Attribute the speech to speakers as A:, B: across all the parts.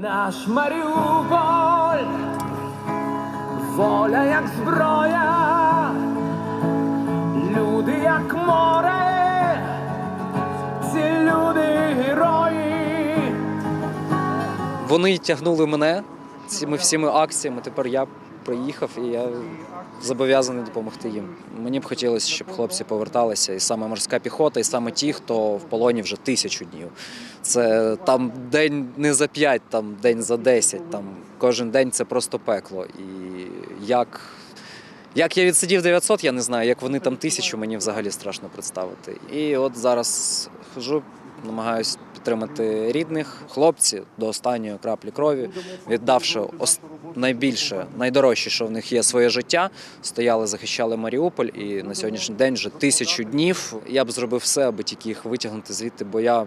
A: Наш Маріуполь, воля як зброя, люди як море, ці люди герої.
B: Вони тягнули мене цими всіми акціями. Тепер я приїхав і я зобов'язаний допомогти їм. Мені б хотілося, щоб хлопці поверталися, і саме морська піхота, і саме ті, хто в полоні вже тисячу днів. Це там день не за п'ять, там день за десять. Там кожен день це просто пекло. І як. Як я відсидів 900, я не знаю. Як вони там тисячу, мені взагалі страшно представити. І от зараз хожу, намагаюся підтримати рідних хлопці до останньої краплі крові, віддавши найбільше, найдорожче, що в них є своє життя. Стояли, захищали Маріуполь, і на сьогоднішній день вже тисячу днів. Я б зробив все, аби тільки їх витягнути звідти, бо я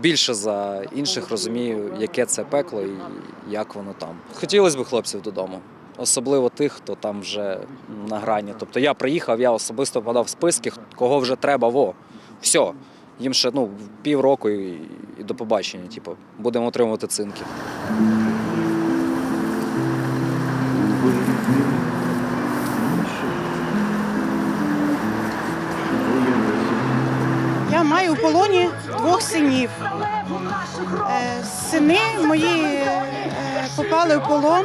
B: більше за інших розумію, яке це пекло і як воно там. Хотілося б хлопців додому. Особливо тих, хто там вже на грані. Тобто я приїхав, я особисто подав списки, кого вже треба, во. Все. Їм ще ну, півроку і, і до побачення. Типу, будемо отримувати цинки.
C: Я маю у полоні двох синів. Е, Сини мої е, попали в полон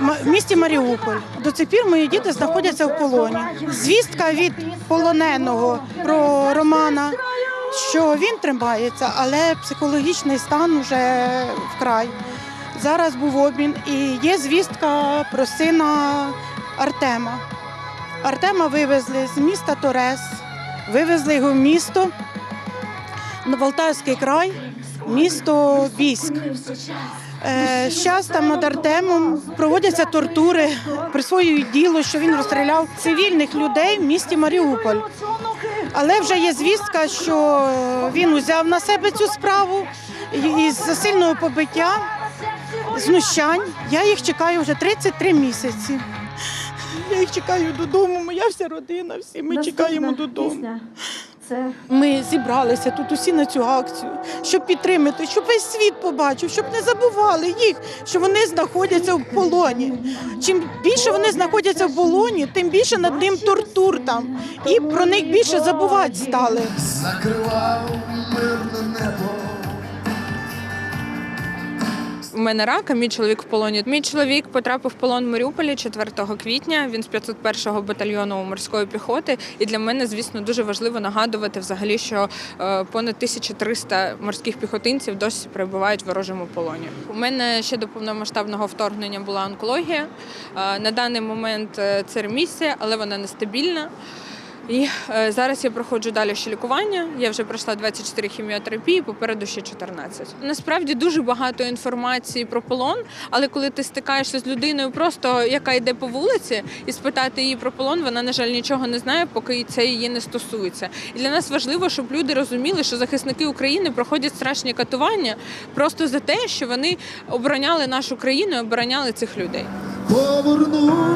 C: в місті Маріуполь. До цих пір мої діти знаходяться в полоні. Звістка від полоненого про Романа, що він тримається, але психологічний стан вже вкрай. Зараз був обмін і є звістка про сина Артема. Артема вивезли з міста Торес, вивезли його в місто, на Полтавський край, місто Бійськ. Зараз там над Артемом проводяться тортури, присвоюють діло, що він розстріляв цивільних людей в місті Маріуполь. Але вже є звістка, що він узяв на себе цю справу і з засильного побиття, знущань. Я їх чекаю вже 33 місяці. Я їх чекаю додому, моя вся родина, всі ми чекаємо додому.
D: Це
C: Ми зібралися тут усі на цю акцію, щоб підтримати, щоб весь світ побачив, щоб не забували їх, що вони знаходяться в полоні. Чим більше вони знаходяться в полоні, тим більше над ним тортур там. І про них більше забувати стали.
E: закривав мирне
F: У мене рак, а мій чоловік в полоні. Мій чоловік потрапив в полон в Маріуполі 4 квітня. Він з 501-го батальйону морської піхоти. І для мене, звісно, дуже важливо нагадувати взагалі, що е, понад 1300 морських піхотинців досі перебувають в ворожому полоні. У мене ще до повномасштабного вторгнення була онкологія. Е, На даний момент е, це ремісія, але вона нестабільна. І е, зараз я проходжу далі ще лікування. Я вже пройшла 24 хіміотерапії, попереду ще 14. Насправді дуже багато інформації про полон, але коли ти стикаєшся з людиною, просто яка йде по вулиці, і спитати її про полон, вона на жаль нічого не знає, поки це її не стосується. І для нас важливо, щоб люди розуміли, що захисники України проходять страшні катування просто за те, що вони обороняли нашу країну, обороняли цих людей.
E: Повернусь,